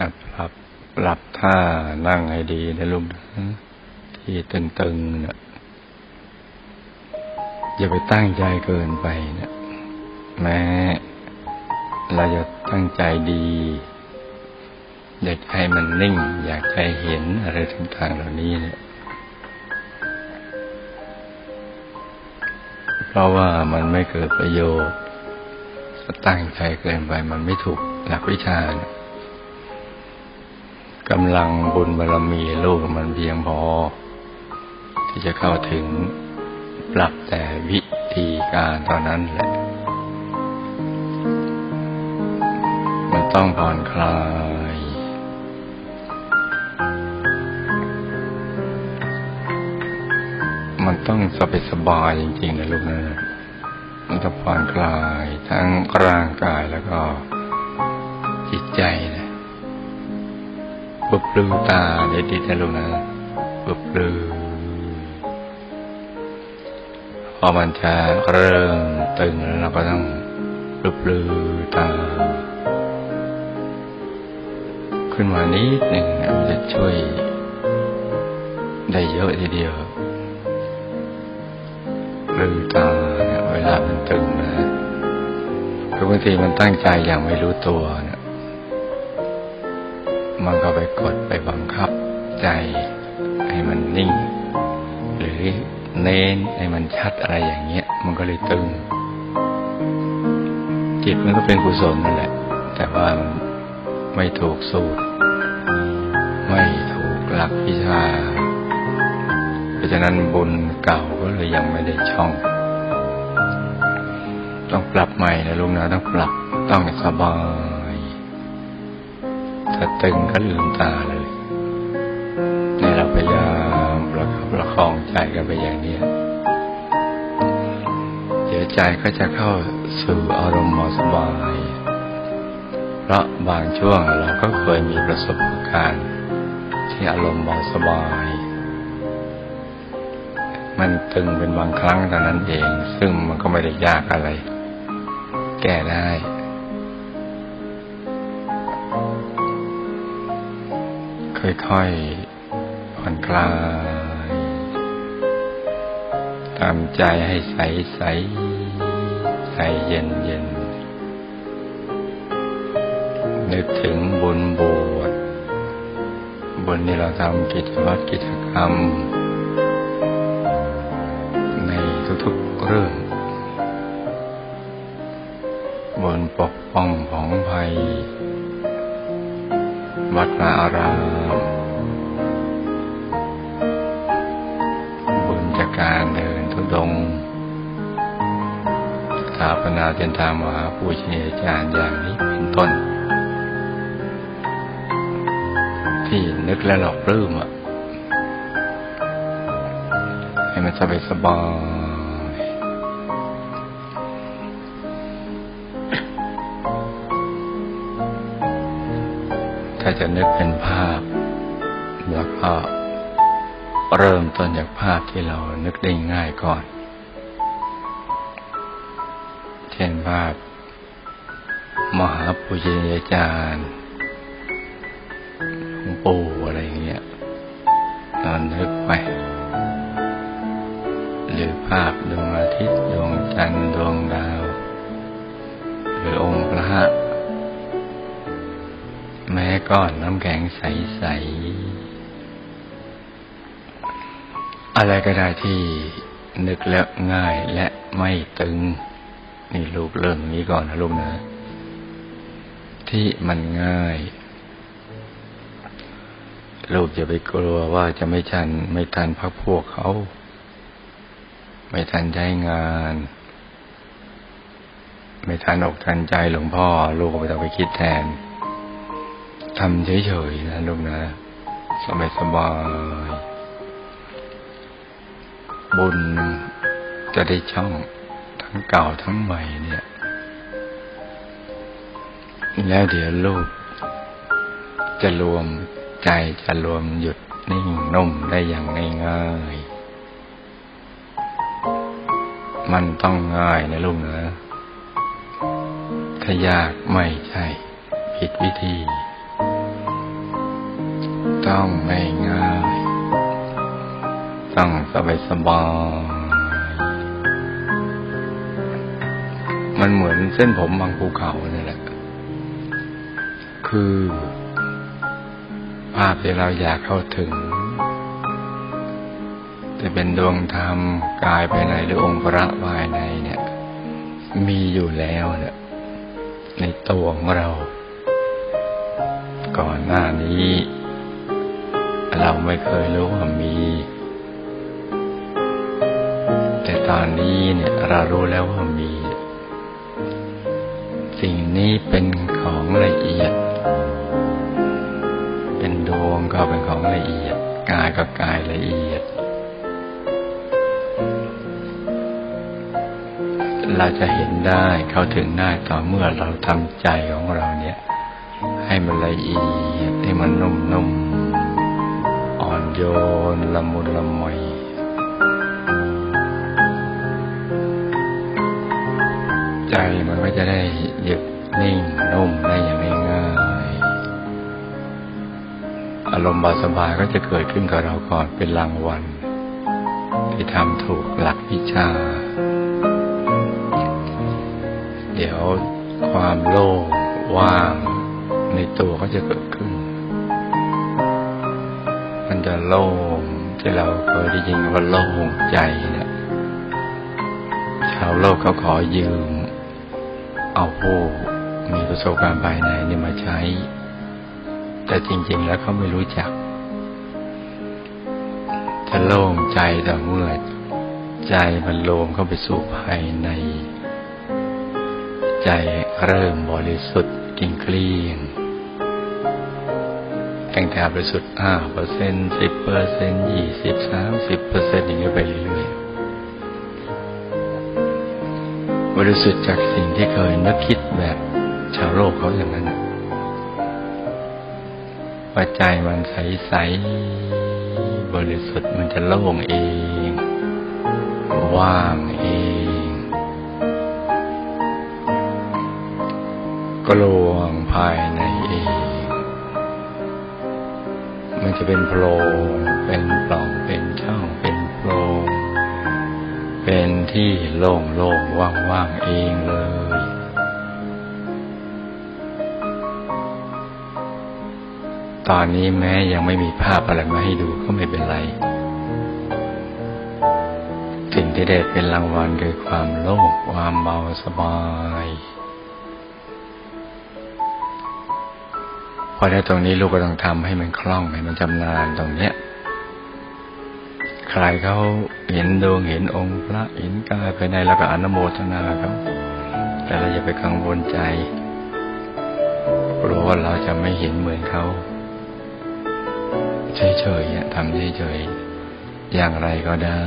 อับหลับหลับท่านั่งให้ดีนะลูกนะที่ตึงๆนะอย่าไปตั้งใจเกินไปนะแม้เราจะตั้งใจดี อยากให้มันนิ่ง อยากให้เห็นอะไรต่างๆเหล่านี้เนี่ยเพราะว่ามันไม่เกิดประโยชน์ตั้งใจเกินไปมันไม่ถูกหลักวิชานะ กำลังบุญบารมีลูกมันเพียงพอ ที่จะเข้าถึงปรับแต่วิธีการตอนนั้นแหละ มันต้องผ่อนคลาย มันต้องสบายสบายจริงๆนะลูกนะมันต้องผ่อนคลายทั้งร่างกายแล้วก็จิตใจนะ บบลือตาเด็ดๆนะลูกนะบบลือพอมันจะเริ่มตึงแล้วเราก็ต้องบบลือตา ขึ้นมานิดหนึ่งมันจะช่วยได้เยอะทีเดียวลือตาเวลามันตึงนะคือบางทีมันตั้งใจอย่างไม่รู้ตัวน มันก็ไปกดไปบังคับใจให้มันนิ่ง หรือเน้นให้มันชัดอะไรอย่างเงี้ย มันก็เลยตึง จิตมันก็เป็นกุศลนั่นแหละ แต่ว่ามันไม่ถูกสูตร ไม่ถูกหลักวิชา เพราะฉะนั้นบุญเก่าก็เลยยังไม่ได้ช่อง ต้องปรับใหม่นะลุงนะต้องปรับต้องสบาย ถ้าตึงก็ลืมตาเลยนี่เราพยายามประคับประคองใจกันไปอย่างนี้เดี๋ยวใจก็จะเข้าสู่อารมณ์สบาย เพราะบางช่วงเราก็เคยมีประสบการณ์ ที่อารมณ์สบาย มันตึงเป็นบางครั้งเท่านั้นเอง ซึ่งมันก็ไม่ได้ยากอะไร แก้ได้ ค่อยๆผ่อนคลาย ตามใจให้ใสใสใจเย็นเย็น นึกถึงบุญบวชบุญที่เราทำกิจวัตรกิจกรรม ในทุกๆเรื่องบนปกป้องของภัย วัดวาอารามบุญจากการเดินทุดงสถาปนาเทียนทางมหาปูชนียาจารย์อย่างนี้เป็นต้น ที่นึกและหลอกปลื้มอะ ให้มันสบายสบาย ถ้าจะนึกเป็นภาพ แล้วก็เริ่มต้นจากภาพที่เรานึกได้ง่ายก่อน เช่นภาพ มหาปุญญาจารย์หลวงปู่อะไรเงี้ยนอนนึกไป หรือภาพ ก้อนน้ำแข็งใส ๆ อะไรก็ได้ที่นึกแล้วง่ายและไม่ตึง นี่ลูกเริ่มนี้ก่อนนะลูกนะที่มันง่าย ลูกอย่าไปกลัวว่าจะไม่ทันไม่ทันพักพวกเขา ไม่ทันใช้งาน ไม่ทันอกทันใจหลวงพ่อ ลูกก็ไม่ต้องไปคิดแทน ทำเฉยๆนะลูกนะ สบายสบายบุญจะได้ช่องทั้งเก่าทั้งใหม่เนี่ย แล้วเดี๋ยวลูก จะรวมใจจะรวมหยุดนิ่งนุ่มได้อย่างง่ายๆมันต้องง่ายนะลูกนะถ้ายากไม่ใช่ ผิดวิธี ต้องไม่ง่าย ต้องสบายสบายมันเหมือนเส้นผมบางภูเขานี่แหละ คือ ภาพที่เราอยากเข้าถึง จะเป็นดวงธรรมกายภายในหรือองค์พระภายในเนี่ย มีอยู่แล้วเนี่ยในตัวของเรา ก่อนหน้านี้ เราไม่เคยรู้ว่ามี แต่ตอนนี้เนี่ยเรารู้แล้วว่ามี สิ่งนี้เป็นของละเอียด เป็นดวงก็เป็นของละเอียด กายก็กายละเอียด เราจะเห็นได้เข้าถึงได้ต่อเมื่อเราทำใจของเราเนี่ย ให้มันละเอียดให้มันนุ่มๆอ่อน โยนละมุนละมอยใจมันก็จะได้หยุดนิ่งนุ่มได้อย่างง่ายๆอารมณ์บาสบายก็จะเกิดขึ้นกับเราก่อนเป็นรางวัลที่ทำถูกหลักวิชา เดี๋ยวความโล่งว่างในตัวก็จะเกิดขึ้น มันจะโล่งที่เราเคยได้ยินว่าโล่งใจเนี่ยชาวโลกเขาขอยืม เอาผู้มีประสบการณ์ภายในนี่มาใช้ แต่จริง ๆ แล้วเขาไม่รู้จัก จะโล่งใจแต่เมื่อใจมันโลมเข้าไปสู่ภายใน ใจเริ่มบริสุทธิ์จริงเกลี้ยง ตั้งแต่บริสุทธิ์ห้าเปอร์เซ็นสิบเปอร์เซ็นยี่สิบสามสิบเปอร์เซ็นอย่างนี้ไปเรื่อยๆบริสุทธิ์จากสิ่งที่เคยนึกคิดแบบชาวโลกเขาอย่างนั้นว่าใจมันใสๆบริสุทธิ์มันจะโล่งเอง ว่างเอง กลวงภายใน มันจะเป็นโพรงเป็นปล่องเป็นช่องเป็นโพรงเป็นที่โล่งโล่งว่างว่างเองเลยตอนนี้แม้ยังไม่มีภาพอะไรมาให้ดูก็ไม่เป็นไร สิ่งที่ได้เป็นรางวัลคือความโล่งความเบาสบาย พอได้ตรงนี้ลูกก็ต้องทำให้มันคล่องให้มันชำนาญตรงเนี้ย ใครเขาเห็นดวงเห็นองค์พระเห็นกายภายในแล้วก็อนุโมทนาเขาแต่เราอย่าไปกังวลใจกลัวว่าเราจะไม่เห็นเหมือนเขาเฉยๆทำเฉยๆอย่างไรก็ได้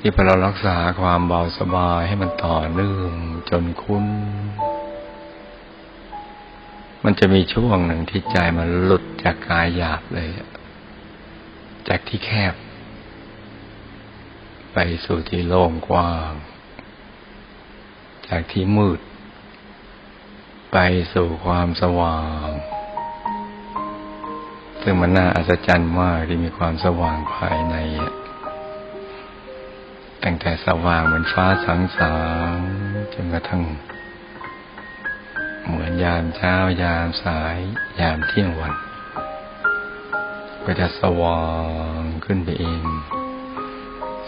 ที่พอเรารักษาความเบาสบายให้มันต่อเนื่องจนคุ้น มันจะมีช่วงหนึ่งที่ใจมันหลุดจากกายหยาบเลย จากที่แคบ ไปสู่ที่โล่งกว้าง จากที่มืด ไปสู่ความสว่าง ซึ่งมันน่าอัศจรรย์มากที่มีความสว่างภายในตั้งแต่สว่างเหมือนฟ้าสางสางจนกระทั่ง เหมือนยามเช้ายามสาย ยามเที่ยงวัน ก็จะสว่างขึ้นไปเอง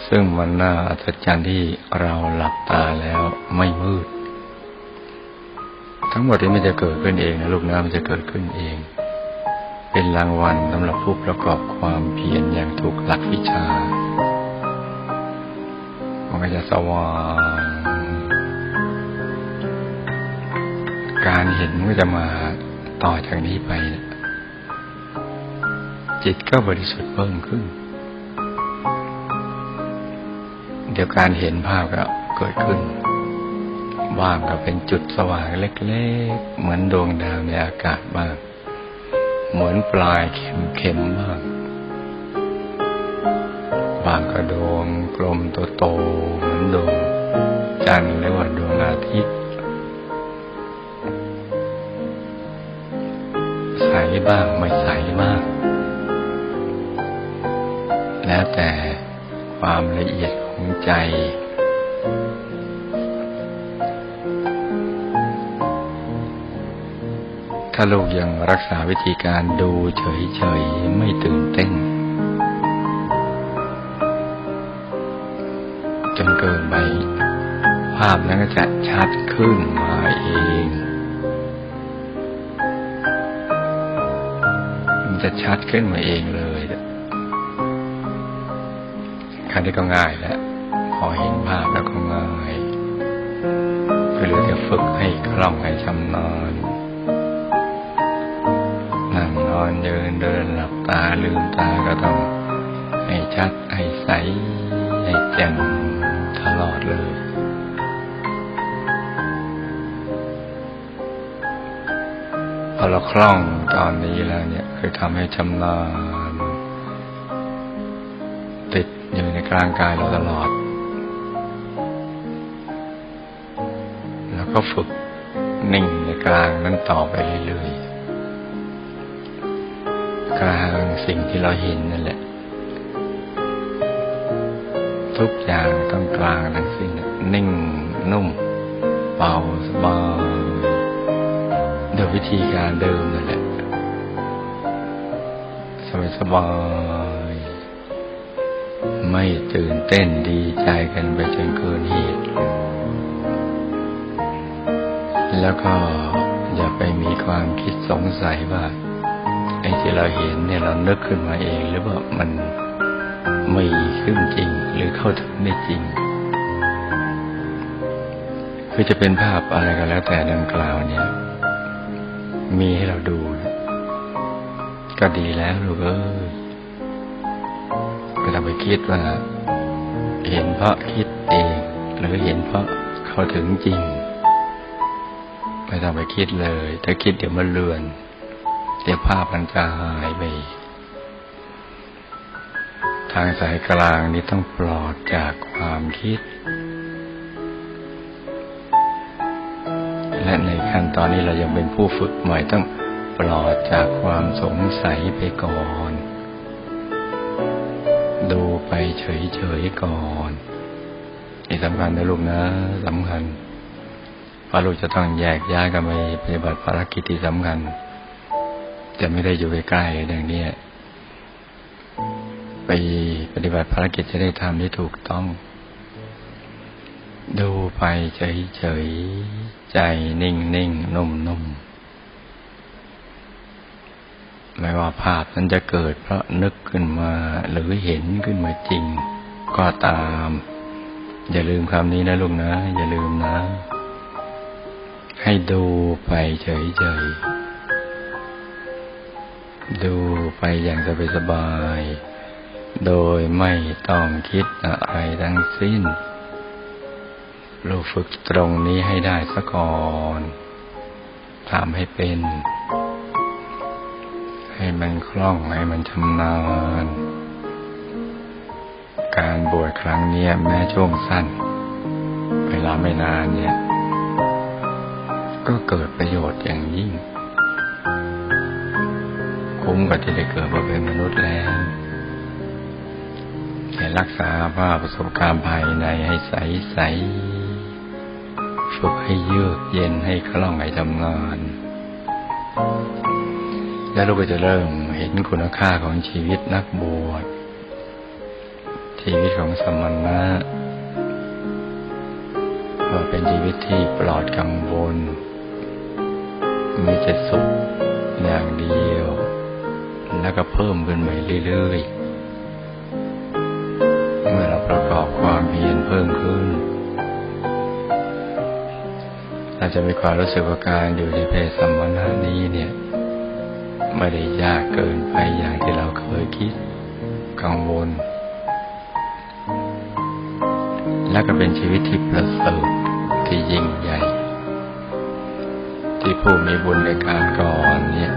ซึ่งมันน่าอัศจรรย์ที่เราหลับตาแล้วไม่มืด ทั้งหมดที่มันจะเกิดขึ้นเองนะลูกนะมันจะเกิดขึ้นเอง เป็นรางวัลสำหรับผู้ประกอบความเพียรอย่างถูกหลักวิชา มันก็จะสว่าง การเห็นก็จะมาต่อจากนี้ไป จิตก็บริสุทธิ์เพิ่มขึ้น เดี๋ยวการเห็นภาพก็เกิดขึ้น ว่างก็เป็นจุดสว่างเล็กๆ เหมือนดวงดาวในอากาศบ้าง เหมือนปลายเข็มๆบ้างบางก็ดวงกลมโตๆเหมือนดวงจันทร์หรือว่าดวงอาทิตย์ บ้าง ไม่ใสบ้าง แล้วแต่ความละเอียดของใจ ถ้าลูกยังรักษาวิธีการดูเฉยๆ ไม่ตื่นเต้น จนเกินไป ภาพนั้นก็จะชัดขึ้นมาเอง จะชัดขึ้นมาเองเลยคันนี้ก็ง่ายแล้วพอเห็นภาพแล้วก็ง่ายก็เหลือแต่ฝึกให้คล่องให้ชำนาญนั่งนอนยืนเดินหลับตาลืมตาก็ต้องให้ชัดให้ใสให้แจ่มตลอดเลยพอเราคล่องตอนนี้แล้วเนี่ย คือทำให้ชำนาญติดอยู่ในกลางกายเราตลอด แล้วก็ฝึกนิ่งในกลางนั้นต่อไปเรื่อยๆกลางสิ่งที่เราเห็นนั่นแหละ ทุกอย่างต้องกลางทั้งสิ้นนิ่งนุ่มเบาสบายโดยวิธีการเดิมนั่นแหละ ยสบายไม่ตื่นเต้นดีใจกันไปจนเกินเหตุ แล้วก็อย่าไปมีความคิดสงสัยว่าไอ้ที่เราเห็นเนี่ยเรานึกขึ้นมาเอง หรือว่ามันมีขึ้นจริง หรือเข้าถึงได้จริง คือจะเป็นภาพอะไรก็แล้วแต่ดังกล่าวเนี่ย มีให้เราดูนะ ก็ดีแล้วลูกเอ้ยไม่ต้องไปคิดว่า เห็นเพราะคิดเอง หรือเห็นเพราะเข้าถึงจริง ไม่ต้องไปคิดเลย ถ้าคิดเดี๋ยวมันเลือน เดี๋ยวภาพมันจะหายไป ทางสายกลางนี้ต้องปลอดจากความคิด และในขั้นตอนนี้เรายังเป็นผู้ฝึกใหม่ต้อง ปลอดจากความสงสัยไปก่อน ดูไปเฉยๆก่อนนี่สำคัญนะลูกนะสำคัญพราะลูกจะต้องแยกย้ายกันไปปฏิบัติภารกิจที่สำคัญ จะไม่ได้อยู่ใกล้ๆอย่างนี้ไปปฏิบัติภารกิจจะได้ทำได้ถูกต้อง ดูไปเฉยๆใจนิ่งนิ่งนุ่มนุ่ม ไม่ว่าภาพนั้นจะเกิดเพราะนึกขึ้นมาหรือเห็นขึ้นมาจริง ก็ตาม อย่าลืมคำนี้นะลูกนะ อย่าลืมนะ ให้ดูไปเฉยๆดูไปอย่างสบายๆโดยไม่ต้องคิดอะไรทั้งสิ้นเราฝึกตรงนี้ให้ได้ซะก่อนทำให้เป็น ให้มันคล่องให้มันชำนาญ การบวชครั้งนี้แม้ช่วงสั้น เวลาไม่นานเนี่ย ก็เกิดประโยชน์อย่างยิ่ง คุ้มกับที่ได้เกิดมาเป็นมนุษย์แล้วแต่รักษาภาพประสบการณ์ภายในให้ใสใสฝึกให้เยือกเย็นให้คล่องให้ทำงาน แล้วเราก็จะเริ่มเห็นคุณค่าของชีวิตนักบวชชีวิตของสมณะว่าเป็นชีวิตที่ปลอดกังวลมีแต่สุขอย่างเดียว แล้วก็เพิ่มขึ้นใหม่เรื่อยๆ เมื่อเราประกอบความเพียรเพิ่มขึ้นเราจะมีความรู้สึกว่าการอยู่ในเพศสัมมนานี้เนี่ย ไม่ได้ยากเกินไปอย่างที่เราเคยคิด กังวล และก็เป็นชีวิตที่ประเสริฐที่ยิ่งใหญ่ ที่ผู้มีบุญในการก่อนเนี่ย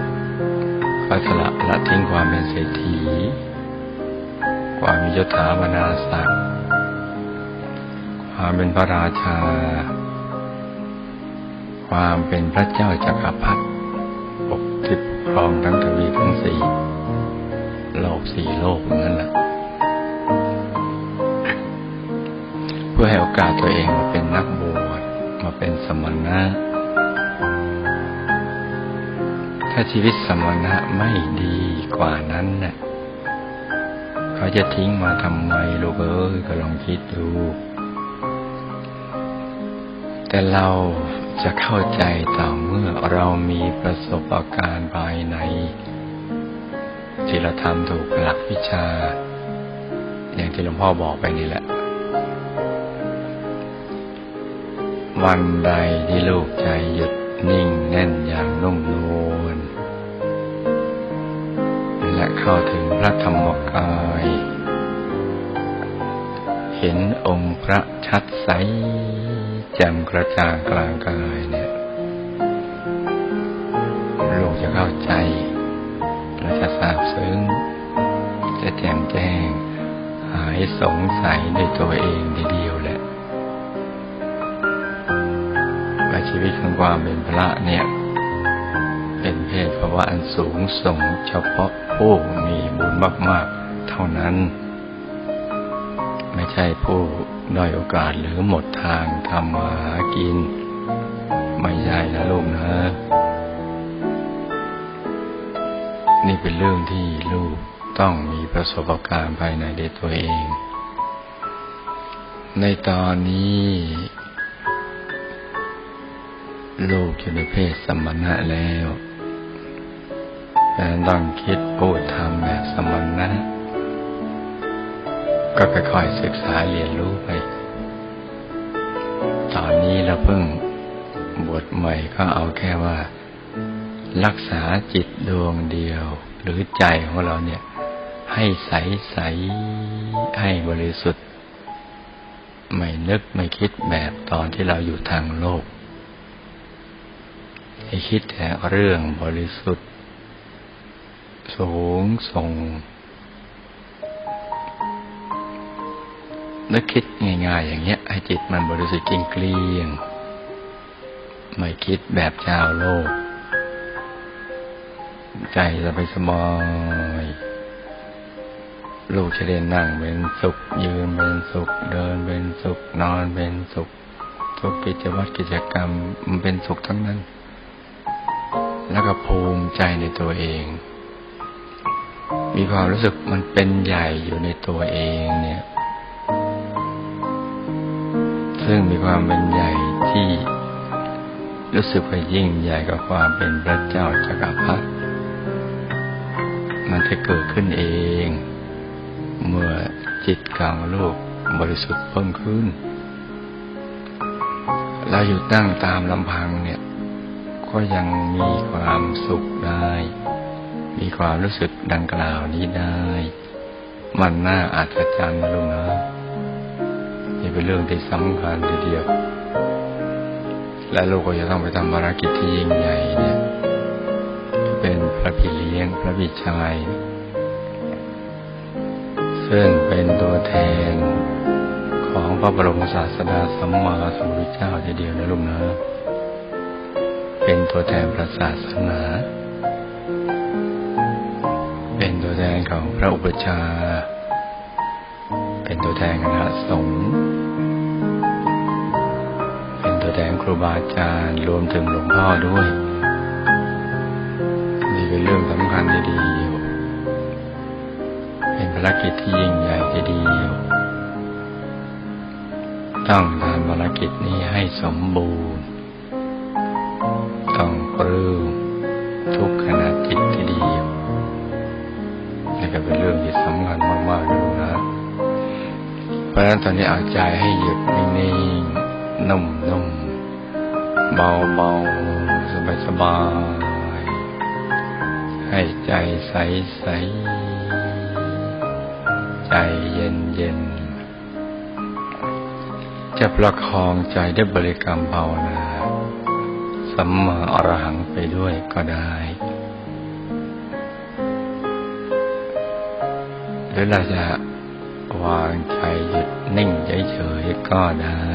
เขาสละละทิ้งความเป็นเศรษฐี ความมียศถาบรรดาศักดิ์ความเป็นพระราชา ความเป็นพระเจ้าจักรพรรดิ ครองทั้งทวีทั้งสี่โลกสี่โลกนั่นแหละเพื่อให้โอกาสตัวเองมาเป็นนักบวชมาเป็นสมณะถ้าชีวิตสมณะไม่ดีกว่านั้นน่ะเขาจะทิ้งมาทำไมลูกเอ้ยก็ลองคิดดู แต่เรา จะเข้าใจต่อเมื่อเรามีประสบการณ์ภายในที่เราทำถูกหลักวิชา อย่างที่หลวงพ่อบอกไปนี่แหละ วันใดที่ลูกใจหยุดนิ่งแน่นอย่างนุ่มนวลและเข้าถึงพระธรรมกาย เห็นองค์พระชัดใสแจ่มกระจ่างกลางกายเนี่ยลูกจะเข้าใจและจะทราบซึ้ง จะแจ่มแจ้ง หายสงสัยในตัวเองทีเดียวแหละว่าชีวิตของความเป็นพระเนี่ย เป็นเพศภาวะอันสูงส่งเฉพาะผู้มีบุญมาก ๆ เท่านั้น ไม่ใช่ผู้ด้อยโอกาสหรือหมดทางทำมาหากิน ไม่ใช่นะลูกนะ นี่เป็นเรื่องที่ลูกต้องมีประสบการณ์ภายในในตัวเอง ในตอนนี้ ลูกอยู่ในเพศสมณะแล้วแต่ต้องคิดพูดทำแบบสมณะ ก็ค่อยๆศึกษาเรียนรู้ไป ตอนนี้เราเพิ่งบทใหม่ก็เอาแค่ว่า รักษาจิตดวงเดียว หรือใจของเราเนี่ย ให้ใสใสให้บริสุทธิ์ ไม่นึกไม่คิดแบบตอนที่เราอยู่ทางโลก ให้คิดแต่เรื่องบริสุทธิ์ สูงส่ง นึกคิดง่ายๆ อย่างเงี้ย ให้จิตมันบริสุทธิ์เกลี้ยงไม่คิดแบบชาวโลก ใจจะไปสบายลูกจะเรียนนั่งเป็นสุข ยืนเป็นสุข เดินเป็นสุข นอนเป็นสุข ทุกกิจวัตรกิจกรรมมันเป็นสุขทั้งนั้น แล้วก็ภูมิใจในตัวเอง มีความรู้สึกมันเป็นใหญ่อยู่ในตัวเองเนี่ย ซึ่งมีความเป็นใหญ่ที่รู้สึกว่ายิ่งใหญ่กว่าความเป็นพระเจ้าจักรพรรดิมันจะเกิดขึ้นเอง เมื่อจิตของลูกบริสุทธิ์เพิ่มขึ้น เราอยู่ตั้งตามลำพังเนี่ย ก็ยังมีความสุขได้ มีความรู้สึกดังกล่าวนี้ได้ มันน่าอัศจรรย์นะลูกนะ เป็นเรื่องที่สำคัญทีเดียว และลูกก็จะต้องไปทำภารกิจที่ยิ่งใหญ่เนี่ยเป็นพระพี่เลี้ยงพระบิชาย ซึ่งเป็นตัวแทนของพระบรมศาสดาสัมมาสัมพุทธเจ้าทีเดียวนะลูกนะ เป็นตัวแทนพระศาสนา เป็นตัวแทนของพระอุปชฌาย์ เป็นตัวแทนคณะสงฆ์เป็นตัวแทนครูบาอาจารย์รวมถึงหลวงพ่อด้วย นี่เป็นเรื่องสำคัญทีเดียวเป็นภารกิจที่ยิ่งใหญ่ทีเดียวต้องทำภารกิจนี้ให้สมบูรณ์ ต้องปลื้มทุกขณะจิตทีเดีนี่ก็เป็นเรื่องที่สำคัญมากๆเลย ราะฉะนั้นตอนนี้เอาใจให้หยุดนิ่งๆนุ่มๆเบาๆสบายๆให้ใจใสๆใจเย็นๆจะประคองใจได้บริกรรมภาวนาสัมมาอรหังไปด้วยก็ได้หรือเราจะ วางใจหยุดนิ่งเฉยๆก็ได้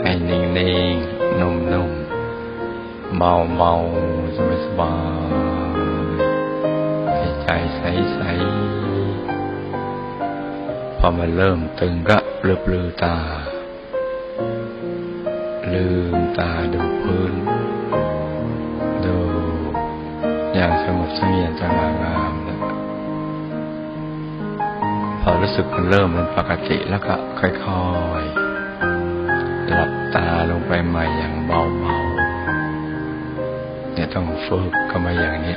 ให้นิ่งๆนุ่มๆเบาเบาสบายสบายให้ใจใสใสพอมันเริ่มตึงก็ปลือปลือตา ลืมตาดูพื้น ดู อย่างสงบเสงี่ยมสง่างาม พอรู้สึกมันเริ่มมันปกติแล้วก็ค่อยๆ หลับตาลงไปใหม่อย่างเบาๆ เนี่ยต้องฝึกก็มาอย่างนี้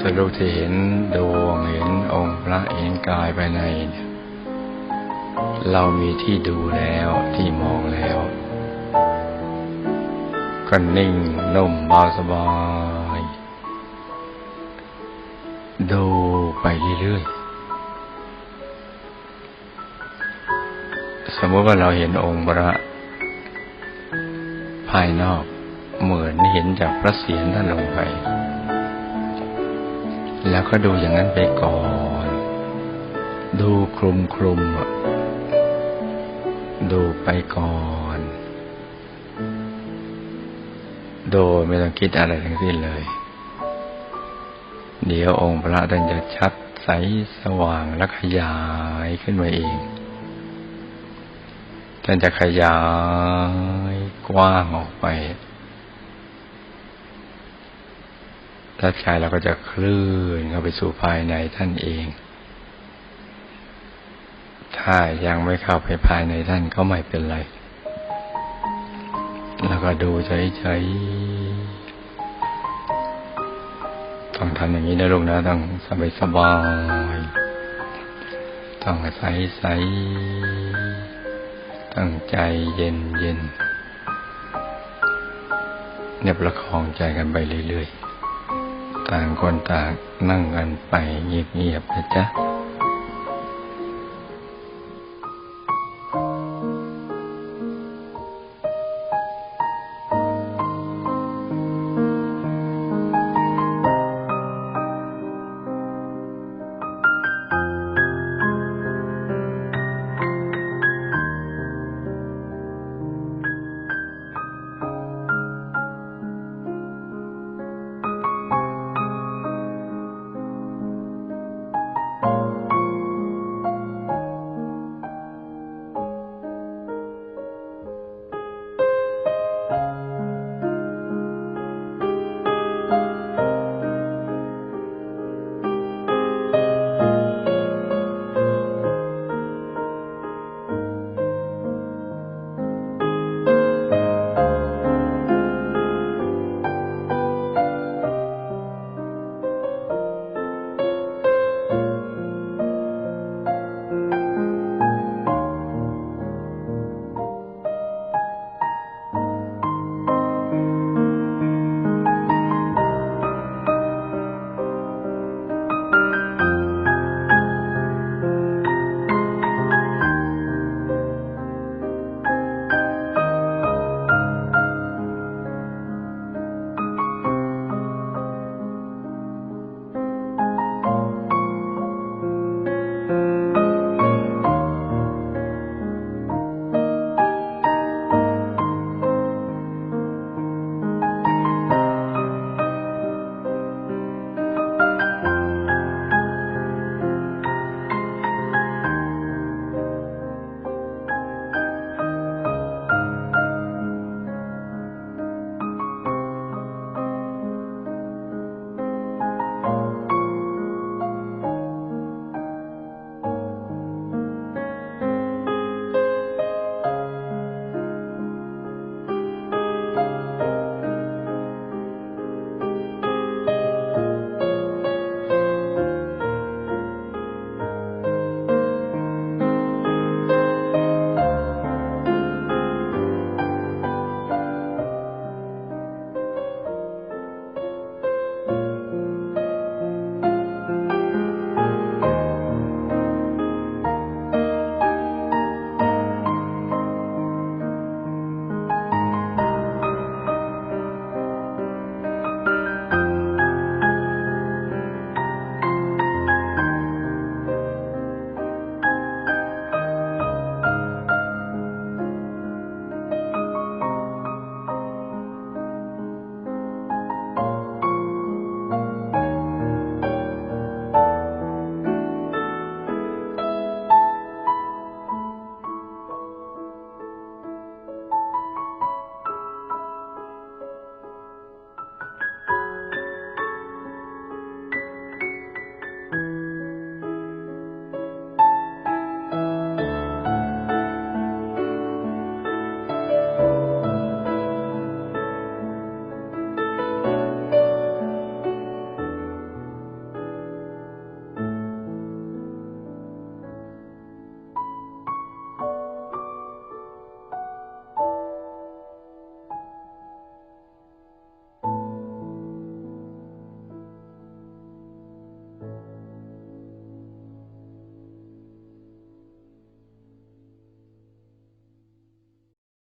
สรุปที่เห็นดวงเห็นองค์พระเห็นกายภายในเนี่ยเรามีที่ดูแล้วที่มองแล้วก็นิ่งนุ่มเบาสบาย ดู เรื่อยๆ สมมติว่าเราเห็นองค์พระภายนอกเหมือนเห็นจากพระเศียรท่านลงไป แล้วก็ดูอย่างนั้นไปก่อน ดูคลุมคลุมๆดูไปก่อน โดยไม่ต้องคิดอะไรทั้งสิ้นเลย เดี๋ยวองค์พระท่านจะชัด ใสสว่างและขยายขึ้นมาเองท่านจะขยายกว้างออกไปแล้วใจเราก็จะเคลื่อนเข้าไปสู่ภายในท่านเอง ถ้ายังไม่เข้าไปภายในท่านก็ไม่เป็นไร แล้วก็ดูเฉยๆ ต้องทำอย่างนี้นะลูกนะ ต้องสบายสบายต้องใสใสตั้งใจเย็นเย็นเนี่ยประคองใจกันไปเรื่อยๆ ต่างคนต่างนั่งกันไปเงียบๆนะจ๊ะ